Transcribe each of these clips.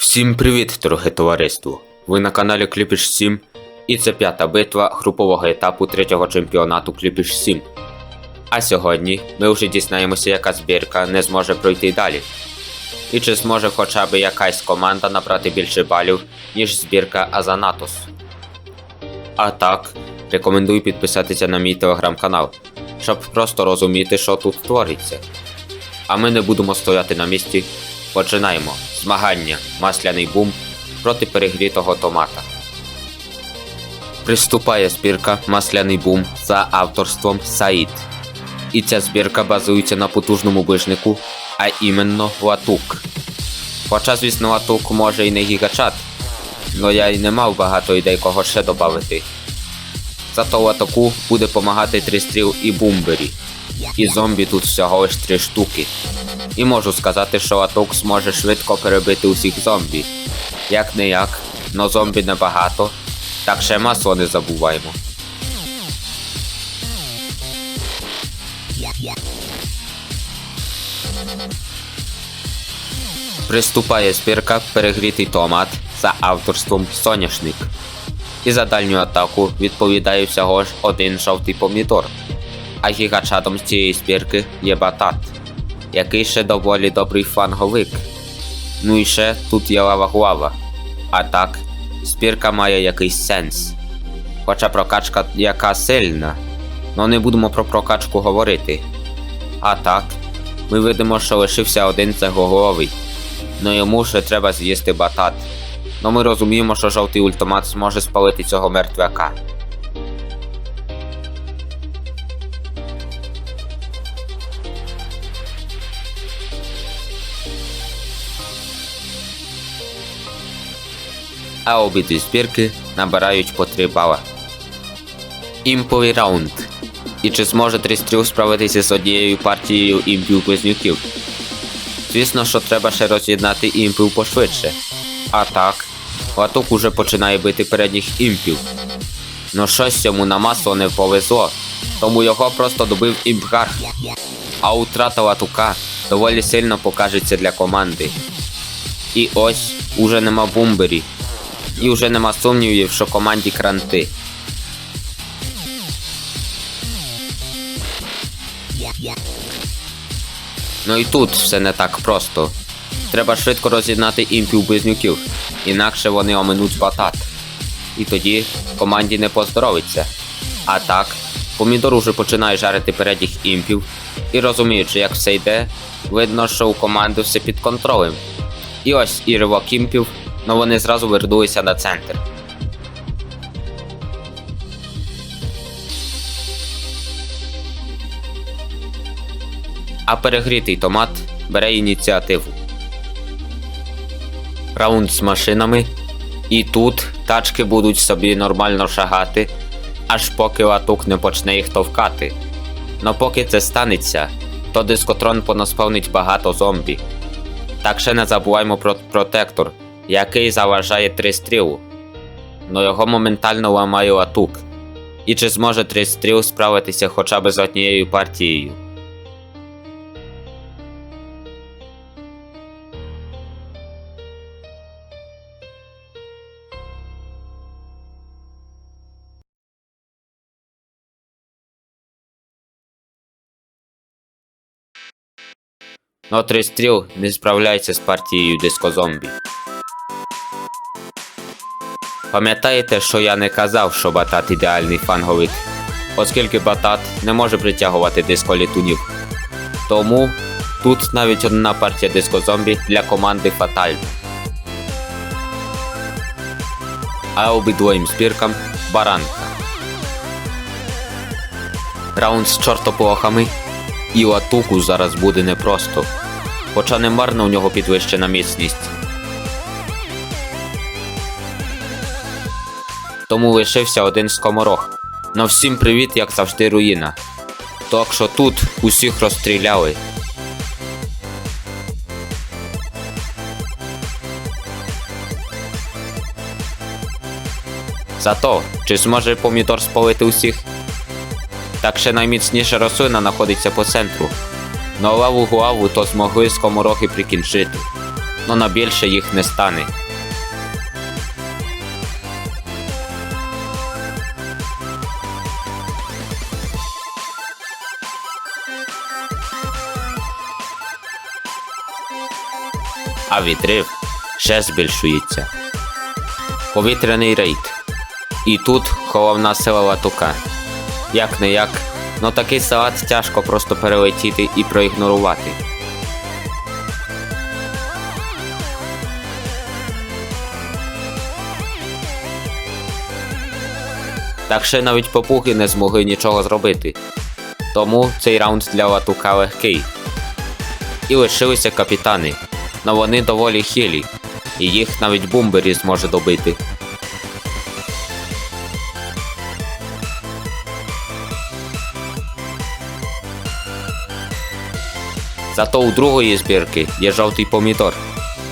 Всім привіт, дороге товариство! Ви на каналі Кліпіш 7 і це п'ята битва групового етапу третього чемпіонату Кліпіш 7. А сьогодні ми вже дізнаємося, яка збірка не зможе пройти далі. І чи зможе хоча б якась команда набрати більше балів, ніж збірка Азанатос. А так, рекомендую підписатися на мій телеграм-канал, щоб просто розуміти, що тут твориться. А ми не будемо стояти на місці. Починаємо. Змагання. Масляний бум проти перегрітого томата. Приступає збірка Масляний бум за авторством Саїд. І ця збірка базується на потужному ближнику, а іменно Латук. Хоча, звісно, Латук може і не гігачат, но я й не мав багато ідей кого ще додати. Зато Латуку буде помагати Тристріл і Бумбері. І зомбі тут всього лиш три штуки. І можу сказати, що Латук зможе швидко перебити усіх зомбі. Як не як, но зомбі небагато, так ще масло не забуваємо. Приступає збірка перегрітий томат за авторством соняшник. І за дальню атаку відповідає всього ж один жовтий помідор. А гігачатом з цієї збірки є батат, який ще доволі добрий фланговик. Ну і ще тут є лава глава. А так, збірка має якийсь сенс. Хоча прокачка яка сильна, но не будемо про прокачку говорити. А так, ми видимо, що лишився один цеглоголовий. Но йому ще треба з'їсти батат. Но ми розуміємо, що жовтий ультимат зможе спалити цього мертвяка. А обидві збірки набирають по 3 бала. Імповий раунд. І чи зможе Трістріл справитися з однією партією імпів близнюків? Звісно, що треба ще роз'єднати імпів пошвидше. А так, Латук уже починає бити передніх імпів. Но щось йому на масло не повезло, тому його просто добив імпгарх. А утрата Латука доволі сильно покажеться для команди. І ось уже нема бумбері, і вже нема сумнівів, що команді кранти. Ну і тут все не так просто. Треба швидко роз'єднати імпів близнюків, інакше вони оминуть батат. І тоді команді не поздоровиться. А так, помідор уже починає жарити передніх імпів, і розуміючи, як все йде, видно, що у команди все під контролем. І ось і ривок імпів, но вони зразу вернулися на центр. А перегрітий томат бере ініціативу. Раунд з машинами. І тут тачки будуть собі нормально шагати, аж поки латук не почне їх товкати. Но поки це станеться, то дискотрон понаспавнить багато зомбі. Так ще не забуваємо про протектор, який заважає тристрілу. Но його моментально ламає латук. І чи зможе тристріл справитися хоча б з однією партією? Но тристріл не справляється з партією дискозомбі. Пам'ятаєте, що я не казав, що батат ідеальний фанговик, оскільки батат не може притягувати дисколітунів. Тому тут навіть одна партія дискозомбі для команди фатальна. А обидвоїм збіркам баранка. Раунд з чортоплохами і латуку зараз буде непросто, хоча не марно у нього підвищена міцність. Тому лишився один скоморох. Но всім привіт, як завжди, руїна. Так що тут усіх розстріляли. Зато, чи зможе помідор спалити усіх? Так ще найміцніша рослина знаходиться по центру. Но лаву главу то змогли скоморохи прикінчити. но на більше їх не стане. Відрив ще збільшується. Повітряний рейд. І тут головна сила латука. Як не як, но такий салат тяжко просто перелетіти і проігнорувати. Так ще навіть попуги не змогли нічого зробити. Тому цей раунд для латука легкий. І лишилися капітани, но вони доволі хилі, і їх навіть бумбері зможе добити. Зато у другої збірки є жовтий помідор,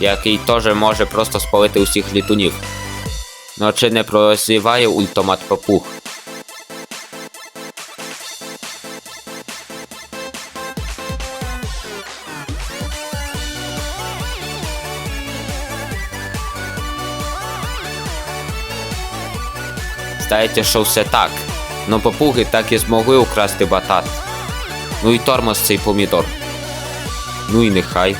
який теж може просто спалити усіх літунів. Но чи не прозіває ультимат папуг? Здається, що все так. Но папуги так і змогли украсти батат. Ну і тормоз цей помідор. Ну і нехай.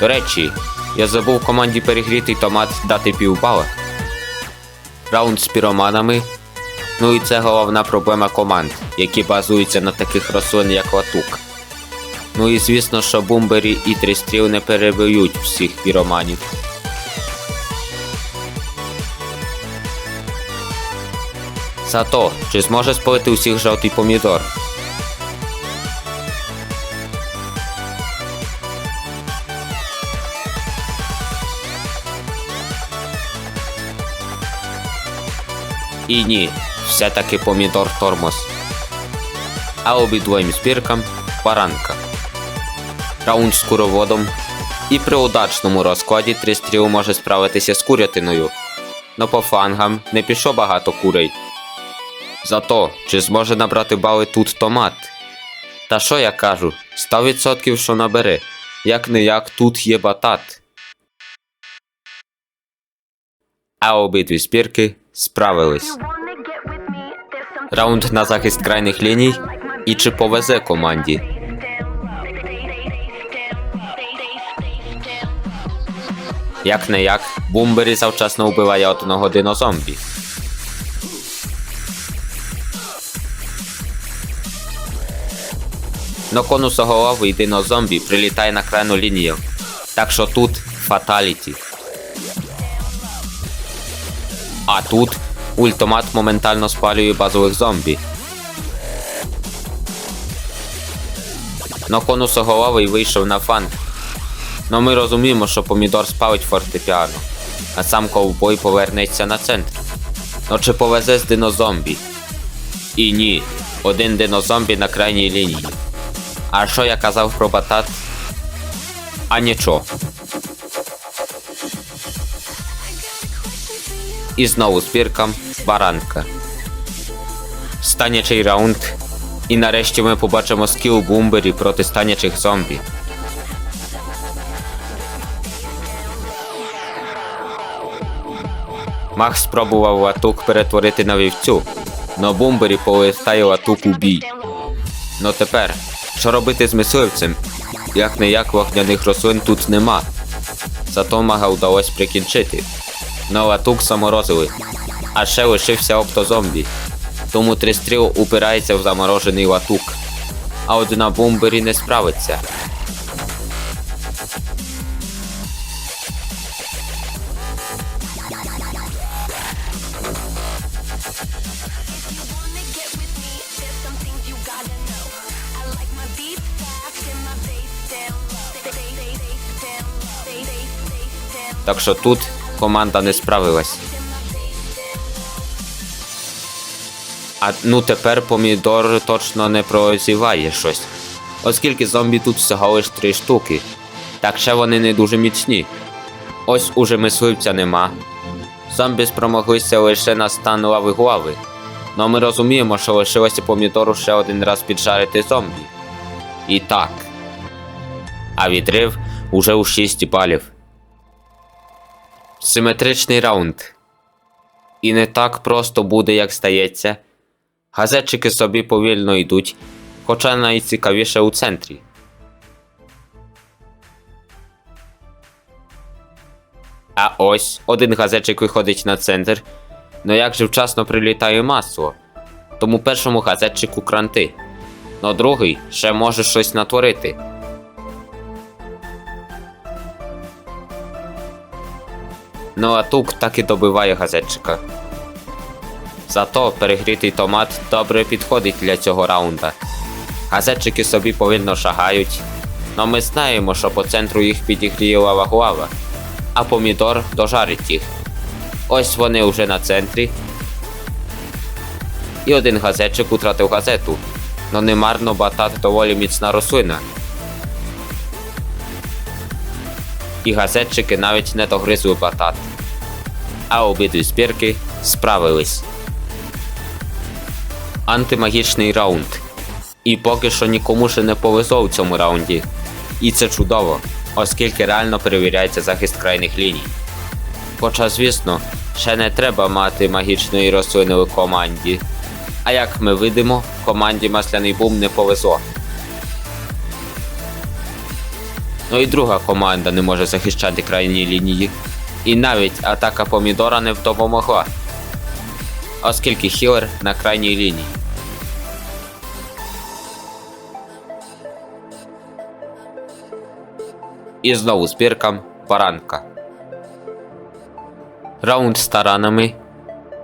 До речі, я забув команді перегрітий томат дати півбала. Раунд з піроманами. Ну і це головна проблема команд, які базуються на таких рослин, як латук. Ну і звісно, що бумбері і трістріл не перебиють всіх піроманів. Сато, чи зможе спалити усіх жовтий помідор? І ні, все-таки помідор тормоз. А обидвоїм збіркам баранка. Раунд з куроводом. І при удачному розкладі Трістріл може справитися з курятиною. Но по флангам не пішло багато курей. Зато, чи зможе набрати бали тут томат? Та що я кажу? 100% що набере. Як не як тут є батат. А обидві збірки справились. Раунд на захист крайних ліній. І чи повезе команді? Як не як, бумбері завчасно вбиває одного динозомбі. Но конусоголовий динозомбі прилітає на крайну лінію. Так що тут фаталіті. А тут ультимат моментально спалює базових зомбі. Но конусоголовий вийшов на фан. Но ми розуміємо, що помідор спалить фортепіано, а сам ковбой повернеться на центр. Но чи повезе з динозомбі? І ні, один динозомбі на крайній лінії. А що я казав про батат? А нічого. І знову спіркам баранка. Станячий раунд. І нарешті ми побачимо скіл бумбері проти станячих зомбі. Мах спробував латук перетворити на вівцю, но бумбері повертає латук у бій. Ну тепер, що робити з мисливцем? Як не як вогняних рослин тут нема. Зато мага вдалося прикінчити. Но латук заморозили. А ще лишився оптозомбі. Тому тристріл упирається в заморожений латук. А от на бумбері не справиться. Що тут команда не справилась. А ну тепер помідор точно не прозіває щось. Оскільки зомбі тут всього лиш три штуки. Так ще вони не дуже міцні. Ось уже мисливця нема. Зомбі спромоглися лише на стан лави глави. Но ми розуміємо, що лишилося помідору ще один раз піджарити зомбі. І так. А відрив уже у 6 балів. Симетричний раунд. І не так просто буде, як здається. Газетчики собі повільно йдуть, хоча найцікавіше у центрі. А ось один газетчик виходить на центр. Ну як же вчасно прилітає масло. Тому першому газетчику кранти. Но другий ще може щось натворити. Ну а тук так і добиває газетчика. Зато перегрітий томат добре підходить для цього раунда. Газетчики собі повільно шагають, но ми знаємо, що по центру їх підігріє лава гуава, а помідор дожарить їх. Ось вони вже на центрі. І один газетчик утратив газету, но немарно батат доволі міцна рослина. І газетчики навіть не догризли батат. А обидві збірки справились. Антимагічний раунд. І поки що нікому ще не повезло в цьому раунді. І це чудово, оскільки реально перевіряється захист крайних ліній. Хоча, звісно, ще не треба мати магічної рослини у команді. А як ми видимо, команді Масляний Бум не повезло. Ну і друга команда не може захищати крайні лінії. І навіть атака помідора не допомогла. Оскільки хілер на крайній лінії. І знову збіркам баранка. Раунд з таранами.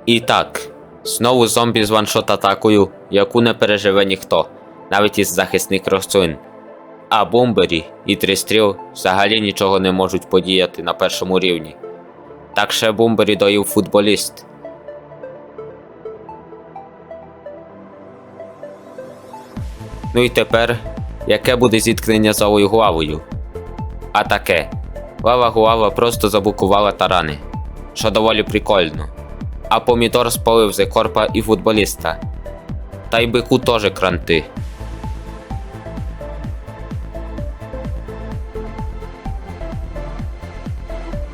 І так, знову зомбі з ваншот атакою, яку не переживе ніхто, навіть із захисних рослин. А бомбері і тристріл взагалі нічого не можуть подіяти на першому рівні. Так ще бомбері доїв футболіст. Ну і тепер, яке буде зіткнення з Алою Гуавою? А таке. Лава Гуава просто заблокувала тарани, що доволі прикольно. А помідор спалив зекорпа і футболіста. Та й бику теж кранти.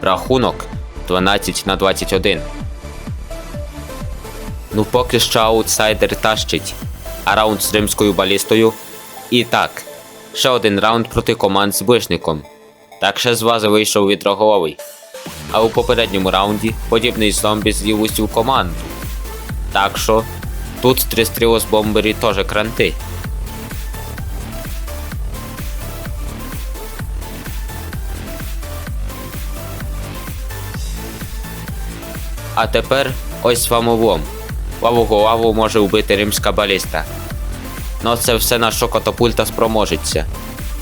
Рахунок 12 на 21. Ну поки що аутсайдер тащить, а раунд з римською балістою. І так, ще один раунд проти команд з ближником. Так ще з вази вийшов відроголовий. А у попередньому раунді подібний зомбі з'їв усю команду. Так що тут три стріло з бомбері теж кранти. А тепер ось вам облом. Лаву голову може вбити римська баліста. Но це все на що катапульта спроможеться.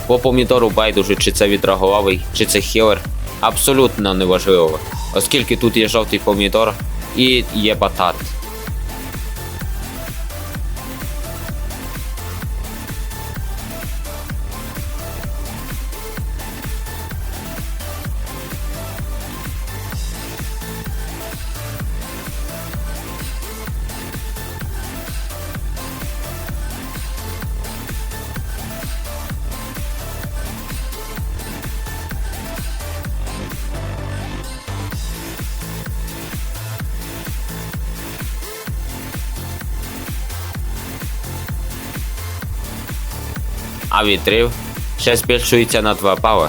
По помідору байдуже, чи це відраголавий, чи це хілер, абсолютно неважливо, оскільки тут є жовтий помідор і є батат. А відрив ще збільшується на 2 бали.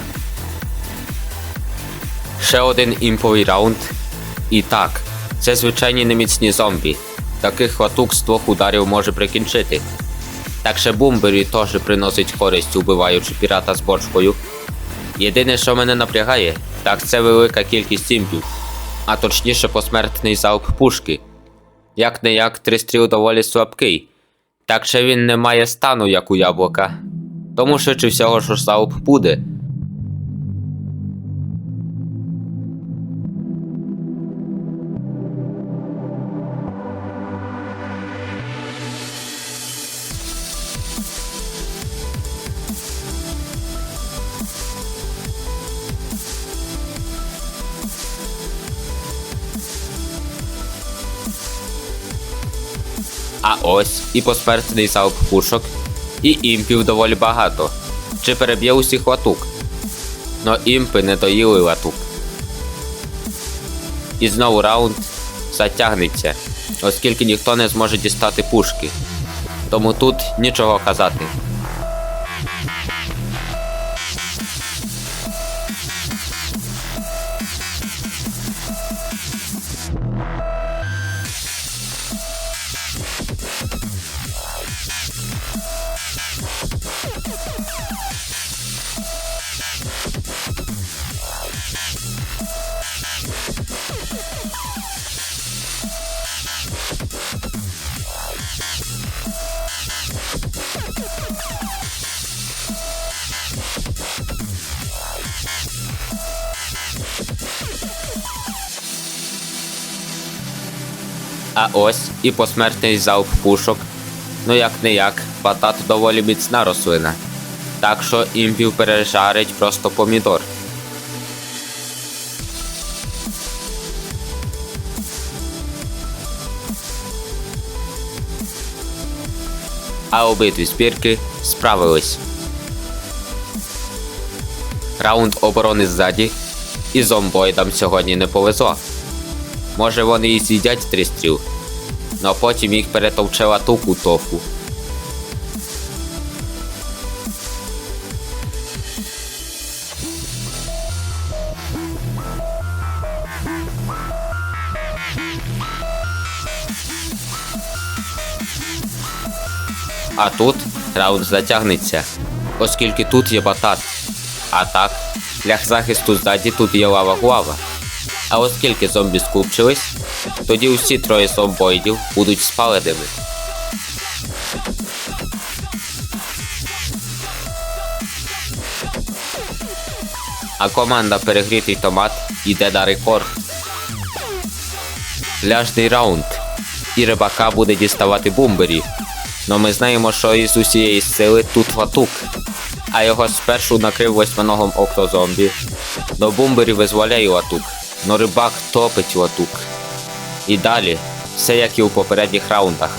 Ще один імповий раунд. І так, це звичайні неміцні зомбі. Таких хватук з двох ударів може прикінчити. Так ще бумбері теж приносить користь, убиваючи пірата з бочкою. Єдине, що мене напрягає, так це велика кількість імпів, а точніше посмертний залп пушки. Як не як, тристріл доволі слабкий, так ще він не має стану, як у яблука тому що чи всього ж сауп буде. А ось і посмертний сауп пушок і імпів доволі багато. Чи переб'є усіх латук? Но імпи не доїли латук. І знову раунд затягнеться, оскільки ніхто не зможе дістати пушки. Тому тут нічого казати. Ось і посмертний залп пушок. Ну як не як, патат доволі міцна рослина. Так що імпів пережарить просто помідор. А обидві спірки справились. Раунд оборони ззаді, і зомбоїдам сьогодні не повезло. Може вони і з'їдять три стріл, но потім їх перетовче латук у тофу. А тут раунд затягнеться, оскільки тут є батат. А так, для захисту ззаді тут є лава гуава. А оскільки зомбі скупчились, тоді усі троє зомбоїдів будуть спаленими. А команда перегрітий томат йде на рекорд. Ляжний раунд. І рибака буде діставати бумбері. Но ми знаємо, що із усієї сили тут ватук. А його спершу накрив восьминогом октозомбі. До бумбері визволяє латук, но рибак топить латук. І далі, все як і у попередніх раундах.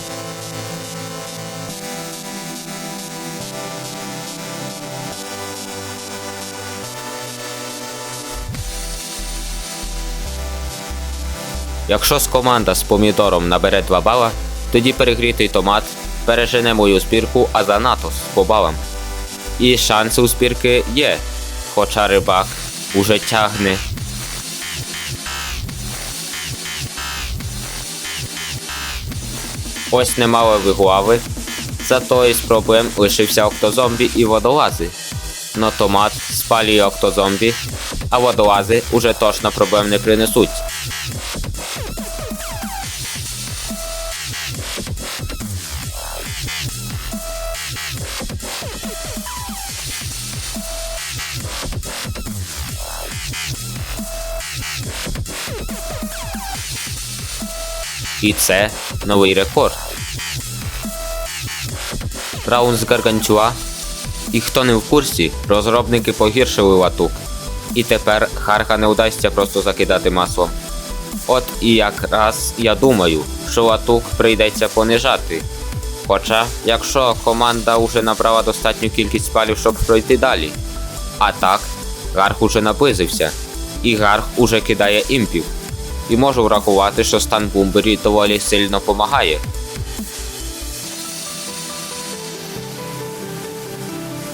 Якщо з команда з помідором набере 2 бала, тоді перегрітий томат пережене мою збірку Азанатос по балам. І шанси у збірки є, хоча рибак уже тягне. Ось немало вигуави, зато із проблем лишився октозомбі і водолази. Но томат спалює октозомбі, а водолази уже точно проблем не принесуть. І це новий рекорд. Раунд з Гаргантюа. І хто не в курсі, розробники погіршили латук. І тепер Харка не вдасться просто закидати маслом. От і якраз я думаю, що латук прийдеться понижати. Хоча, якщо команда вже набрала достатню кількість спалів, щоб пройти далі. А так, Гарх уже наблизився, і Гарх уже кидає імпів і можу врахувати, що стан бумбері доволі сильно допомагає.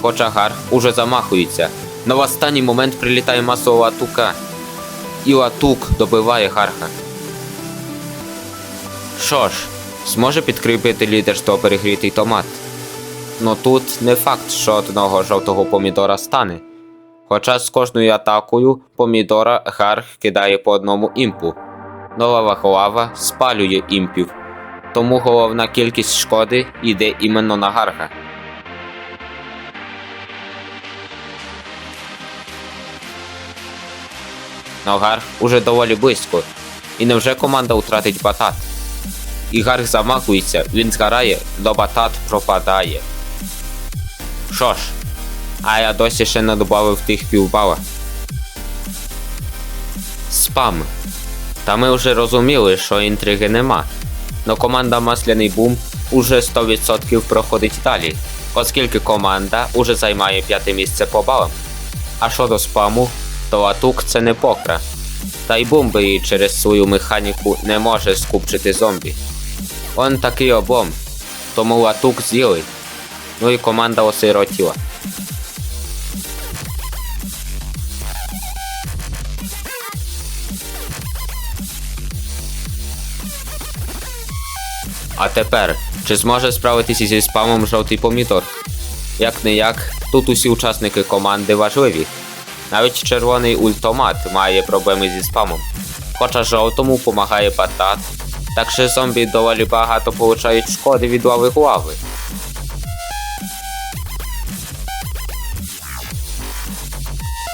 Хоча Гарх уже замахується, в останній момент прилітає масова латука. І латук добиває Гарха. Що ж, зможе підкріпити лідерство перегрітий томат. Но тут не факт, що одного жовтого помідора стане. Хоча з кожною атакою помідора Гарх кидає по одному імпу. Нова вахолава спалює імпів, тому головна кількість шкоди йде іменно на Гарха. Ногарх уже доволі близько. І невже команда втратить батат? І Гарх замахується, він згорає, но батат пропадає. Що ж, а я досі ще не додав тих півбала. Спам. Та ми вже розуміли, що інтриги нема. Но команда Масляний Бум уже 100% проходить далі, оскільки команда уже займає п'яте місце по балам. А щодо спаму, то Атук це не покра. Та й бомби її через свою механіку не може скупчити зомбі. Он такий облом, тому Атук з'їли. Ну і команда осиротіла. А тепер, чи зможе справитися зі спамом жовтий помідор? Як не як, тут усі учасники команди важливі. Навіть червоний ультомат має проблеми зі спамом. Хоча жовтому допомагає батат, так що зомбі доволі багато получають шкоди від лави лави.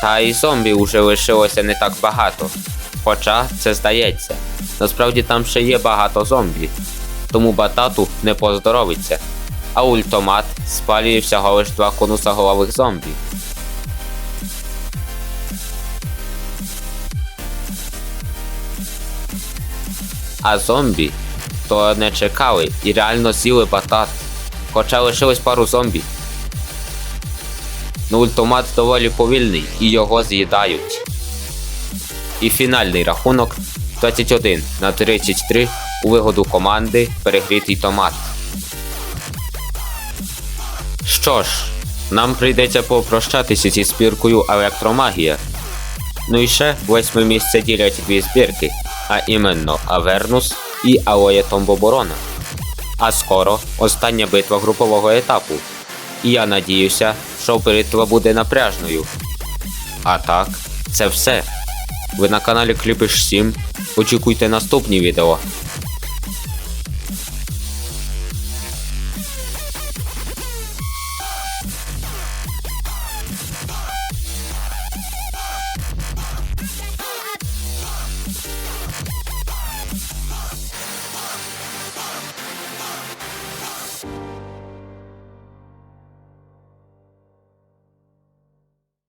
Та й зомбі уже лишилося не так багато. Хоча це здається. Насправді там ще є багато зомбі. Тому батату не поздоровиться. А ультомат спалює всього лиш два конусоголових зомбі. А зомбі то не чекали і реально з'їли батат. Хоча лишилось пару зомбі. Ну ультомат доволі повільний і його з'їдають. І фінальний рахунок 21 на 33 у вигоду команди перегрітий томат. Що ж, нам прийдеться попрощатися зі збіркою електромагія. Ну і ще восьме місце ділять дві збірки, а іменно Авернус і Алоє Томбоборона. А скоро остання битва групового етапу. І я надіюся, що битва буде напряжною. А так, це все. Ви на каналі Кліпиш 7. Очікуйте наступні відео.